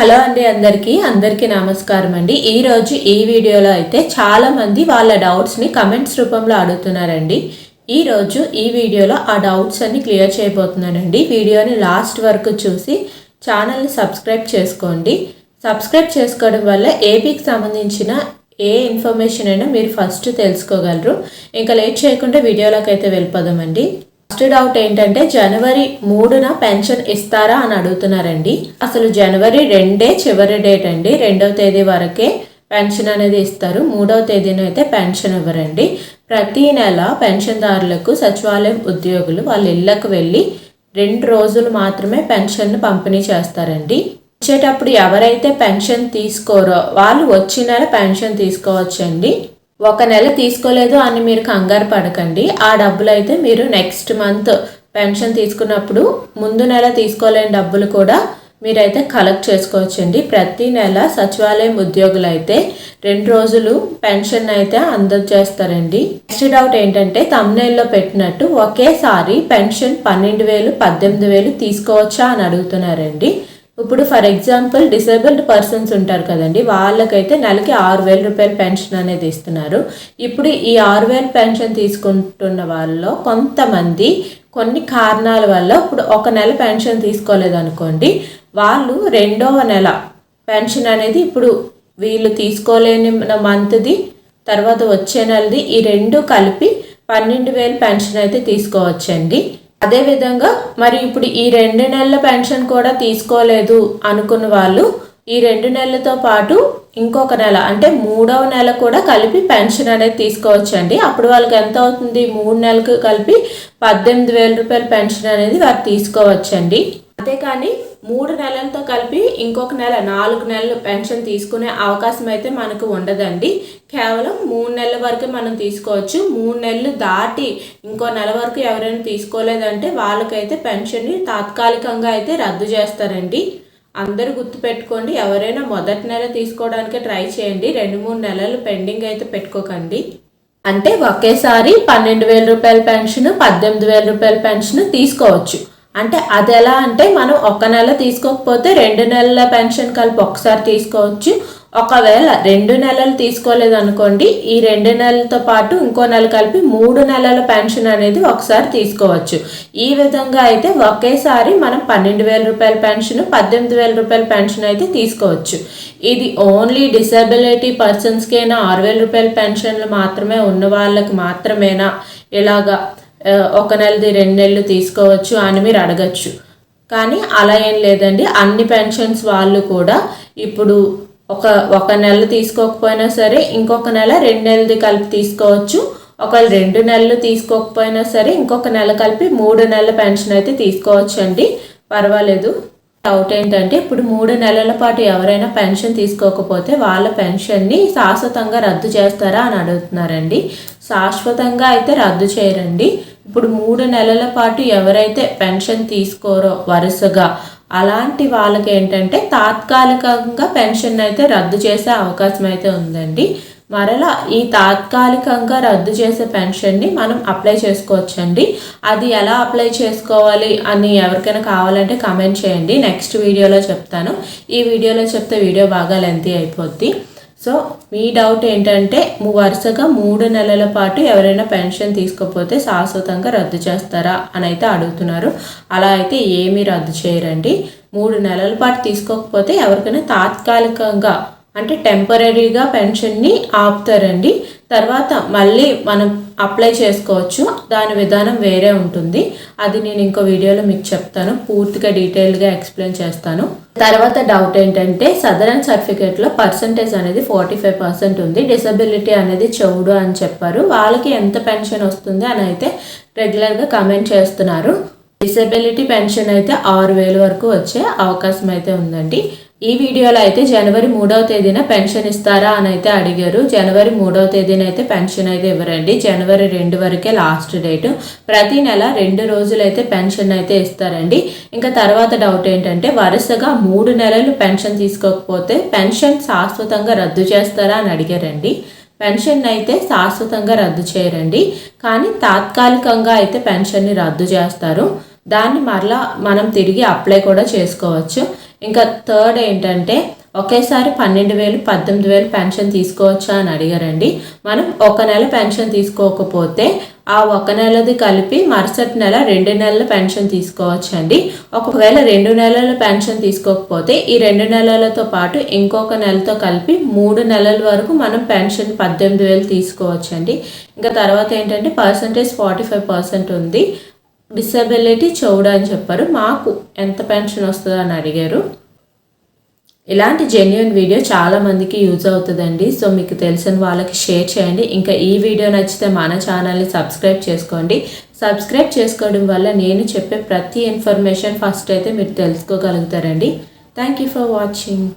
Hello అండి అందరికీ అందరికీ నమస్కారం అండి. ఈరోజు ఈ వీడియోలో అయితే చాలామంది వాళ్ళ డౌట్స్ని కమెంట్స్ రూపంలో అడుగుతున్నారండి. ఈరోజు ఈ వీడియోలో ఆ డౌట్స్ అన్ని క్లియర్ చేయబోతున్నానండి. వీడియోని లాస్ట్ వరకు చూసి ఛానల్ని సబ్స్క్రైబ్ చేసుకోండి. సబ్స్క్రైబ్ చేసుకోవడం వల్ల ఏపీకి సంబంధించిన ఏ ఇన్ఫర్మేషన్ అయినా మీరు ఫస్ట్ తెలుసుకోగలరు. ఇంకా లేట్ చేయకుండా వీడియోలోకి అయితే వెళ్ళిపోదామండి. ఫస్ట్ డౌట్ ఏంటంటే జనవరి మూడున పెన్షన్ ఇస్తారా అని అడుగుతున్నారండి. అసలు జనవరి రెండే చివరి డేట్ అండి. రెండవ తేదీ వరకే పెన్షన్ అనేది ఇస్తారు. మూడవ తేదీన అయితే పెన్షన్ ఇవ్వరండి. ప్రతి నెల పెన్షన్దారులకు సచివాలయం ఉద్యోగులు వాళ్ళ ఇళ్ళకు వెళ్ళి రెండు రోజులు మాత్రమే పెన్షన్ పంపిణీ చేస్తారండి. ఇచ్చేటప్పుడు ఎవరైతే పెన్షన్ తీసుకోరో వాళ్ళు వచ్చి నెల పెన్షన్ తీసుకోవచ్చండి. ఒక నెల తీసుకోలేదు అని మీరు కంగారు పడకండి. ఆ డబ్బులు అయితే మీరు నెక్స్ట్ మంత్ పెన్షన్ తీసుకున్నప్పుడు ముందు నెల తీసుకోలేని డబ్బులు కూడా మీరైతే కలెక్ట్ చేసుకోవచ్చండి. ప్రతి నెల సచివాలయం ఉద్యోగులు అయితే రెండు రోజులు పెన్షన్ అయితే అందజేస్తారండి. నెక్స్ట్ డౌట్ ఏంటంటే తమ్నేల్లో పెట్టినట్టు ఒకేసారి పెన్షన్ పన్నెండు వేలు పద్దెనిమిది వేలు తీసుకోవచ్చా అని అడుగుతున్నారండి. ఇప్పుడు ఫర్ ఎగ్జాంపుల్ డిసేబుల్డ్ పర్సన్స్ ఉంటారు కదండి వాళ్ళకైతే నెలకి ఆరు వేల రూపాయల పెన్షన్ అనేది ఇస్తున్నారు. ఇప్పుడు ఈ ఆరు వేల పెన్షన్ తీసుకుంటున్న వాళ్ళలో కొంతమంది కొన్ని కారణాల వల్ల ఇప్పుడు ఒక నెల పెన్షన్ తీసుకోలేదు అనుకోండి వాళ్ళు రెండవ నెల పెన్షన్ అనేది ఇప్పుడు వీళ్ళు తీసుకోలేని మంత్ది తర్వాత వచ్చే నెలది ఈ రెండు కలిపి పన్నెండు వేలు పెన్షన్ అయితే తీసుకోవచ్చండి. అదేవిధంగా మరి ఇప్పుడు ఈ రెండు నెలల పెన్షన్ కూడా తీసుకోలేదు అనుకున్న వాళ్ళు ఈ రెండు నెలలతో పాటు ఇంకొక నెల అంటే మూడవ నెల కూడా కలిపి పెన్షన్ అనేది తీసుకోవచ్చండి. అప్పుడు వాళ్ళకి ఎంత అవుతుంది? మూడు నెలలకు కలిపి పద్దెనిమిది వేల రూపాయల పెన్షన్ అనేది వారు తీసుకోవచ్చండి. అంతేకాని మూడు నెలలతో కలిపి ఇంకొక నెల నాలుగు నెలలు పెన్షన్ తీసుకునే అవకాశం అయితే మనకు ఉండదండి. కేవలం మూడు నెలల వరకు మనం తీసుకోవచ్చు. మూడు నెలలు దాటి ఇంకో నెల వరకు ఎవరైనా తీసుకోలేదంటే వాళ్ళకైతే పెన్షన్ని తాత్కాలికంగా అయితే రద్దు చేస్తారండి. అందరూ గుర్తుపెట్టుకోండి ఎవరైనా మొదటి నెల తీసుకోవడానికి ట్రై చేయండి. రెండు మూడు నెలలు పెండింగ్ అయితే పెట్టుకోకండి. అంటే ఒకేసారి పన్నెండు వేల రూపాయల పెన్షన్ పద్దెనిమిది వేల రూపాయల పెన్షన్ తీసుకోవచ్చు. అంటే అది ఎలా అంటే మనం ఒక నెల తీసుకోకపోతే రెండు నెలల పెన్షన్ కలిపి ఒకసారి తీసుకోవచ్చు. ఒకవేళ రెండు నెలలు తీసుకోలేదు అనుకోండి ఈ రెండు నెలలతో పాటు ఇంకో నెల కలిపి మూడు నెలల పెన్షన్ అనేది ఒకసారి తీసుకోవచ్చు. ఈ విధంగా అయితే ఒకేసారి మనం పన్నెండు వేల రూపాయల పెన్షన్ పద్దెనిమిది వేల రూపాయల పెన్షన్ అయితే తీసుకోవచ్చు. ఇది ఓన్లీ డిసబిలిటీ పర్సన్స్కైనా ఆరు వేల రూపాయల పెన్షన్లు మాత్రమే ఉన్న వాళ్ళకి మాత్రమేనా? ఇలాగా ఒక నెలది రెండు నెలలు తీసుకోవచ్చు అని మీరు అడగచ్చు. కానీ అలా ఏం లేదండి. అన్ని పెన్షన్స్ వాళ్ళు కూడా ఇప్పుడు ఒక ఒక నెల తీసుకోకపోయినా సరే ఇంకొక నెల రెండు నెలది కలిపి తీసుకోవచ్చు. ఒకవేళ రెండు నెలలు తీసుకోకపోయినా సరే ఇంకొక నెల కలిపి మూడు నెలల పెన్షన్ అయితే తీసుకోవచ్చు అండి పర్వాలేదు. డౌట్ ఏంటంటే ఇప్పుడు మూడు నెలల పాటు ఎవరైనా పెన్షన్ తీసుకోకపోతే వాళ్ళ పెన్షన్ని శాశ్వతంగా రద్దు చేస్తారా అని అడుగుతున్నారండి. శాశ్వతంగా అయితే రద్దు చేయరండి. ఇప్పుడు మూడు నెలల పాటు ఎవరైతే పెన్షన్ తీసుకోరో వరుసగా అలాంటి వాళ్ళకి ఏంటంటే తాత్కాలికంగా పెన్షన్ అయితే రద్దు చేసే అవకాశం అయితే ఉందండి. మరలా ఈ తాత్కాలికంగా రద్దు చేసే పెన్షన్ని మనం అప్లై చేసుకోవచ్చండి. అది ఎలా అప్లై చేసుకోవాలి అని ఎవరికైనా కావాలంటే కామెంట్ చేయండి. నెక్స్ట్ వీడియోలో చెప్తాను. ఈ వీడియోలో చెప్తే వీడియో బాగా లెంతీ అయిపోద్ది. సో మీ డౌట్ ఏంటంటే వరుసగా మూడు నెలల పాటు ఎవరైనా పెన్షన్ తీసుకోకపోతే శాశ్వతంగా రద్దు చేస్తారా అని అయితే అడుగుతున్నారు. అలా అయితే ఏమీ రద్దు చేయరండి. మూడు నెలల పాటు తీసుకోకపోతే ఎవరికైనా తాత్కాలికంగా అంటే టెంపరీగా పెన్షన్ని ఆపుతారండి. తర్వాత మళ్ళీ మనం అప్లై చేసుకోవచ్చు. దాని విధానం వేరే ఉంటుంది. అది నేను ఇంకో వీడియోలో మీకు చెప్తాను. పూర్తిగా డీటెయిల్గా ఎక్స్ప్లెయిన్ చేస్తాను. తర్వాత డౌట్ ఏంటంటే సదరన్ సర్టిఫికేట్లో పర్సంటేజ్ అనేది ఫార్టీ ఫైవ్ పర్సెంట్ ఉంది. డిసబిలిటీ అనేది చెవుడు అని చెప్పారు. వాళ్ళకి ఎంత పెన్షన్ వస్తుంది అని అయితే రెగ్యులర్గా కమెంట్ చేస్తున్నారు. డిసబిలిటీ పెన్షన్ అయితే ఆరు వేల వరకు వచ్చే అవకాశం అయితే ఉందండి. ఈ వీడియోలో అయితే జనవరి మూడవ తేదీన పెన్షన్ ఇస్తారా అని అయితే అడిగారు. జనవరి మూడవ తేదీన అయితే పెన్షన్ అయితే ఇవ్వరండి. జనవరి రెండు వరకే లాస్ట్ డేట్. ప్రతి నెల రెండు రోజులు అయితే పెన్షన్ అయితే ఇస్తారండి. ఇంకా తర్వాత డౌట్ ఏంటంటే వరుసగా మూడు నెలలు పెన్షన్ తీసుకోకపోతే పెన్షన్ శాశ్వతంగా రద్దు చేస్తారా అని అడిగారండి. పెన్షన్ అయితే శాశ్వతంగా రద్దు చేయరండి. కానీ తాత్కాలికంగా అయితే పెన్షన్ని రద్దు చేస్తారు. దాన్ని మరలా మనం తిరిగి అప్లై కూడా చేసుకోవచ్చు. ఇంకా థర్డ్ ఏంటంటే ఒకేసారి పన్నెండు వేలు పద్దెనిమిది వేలు పెన్షన్ తీసుకోవచ్చా అని అడిగారండి. మనం ఒక నెల పెన్షన్ తీసుకోకపోతే ఆ ఒక నెలది కలిపి మరుసటి నెల రెండు నెలల పెన్షన్ తీసుకోవచ్చండి. ఒకవేళ రెండు నెలల పెన్షన్ తీసుకోకపోతే ఈ రెండు నెలలతో పాటు ఇంకొక నెలతో కలిపి మూడు నెలల వరకు మనం పెన్షన్ పద్దెనిమిది వేలు తీసుకోవచ్చండి. ఇంకా తర్వాత ఏంటంటే పర్సంటేజ్ ఫార్టీ ఫైవ్ పర్సెంట్ ఉంది. డిసబిలిటీ చౌడా అని చెప్పారు. మాకు ఎంత పెన్షన్ వస్తుందో అని అడిగారు. ఇలాంటి జెన్యున్ వీడియో చాలామందికి యూజ్ అవుతుందండి. సో మీకు తెలిసిన వాళ్ళకి షేర్ చేయండి. ఇంకా ఈ వీడియో నచ్చితే మన ఛానల్ని సబ్స్క్రైబ్ చేసుకోండి. సబ్స్క్రైబ్ చేసుకోవడం వల్ల నేను చెప్పే ప్రతి ఇన్ఫర్మేషన్ ఫస్ట్ అయితే మీరు తెలుసుకోగలుగుతారండి. Thank you for watching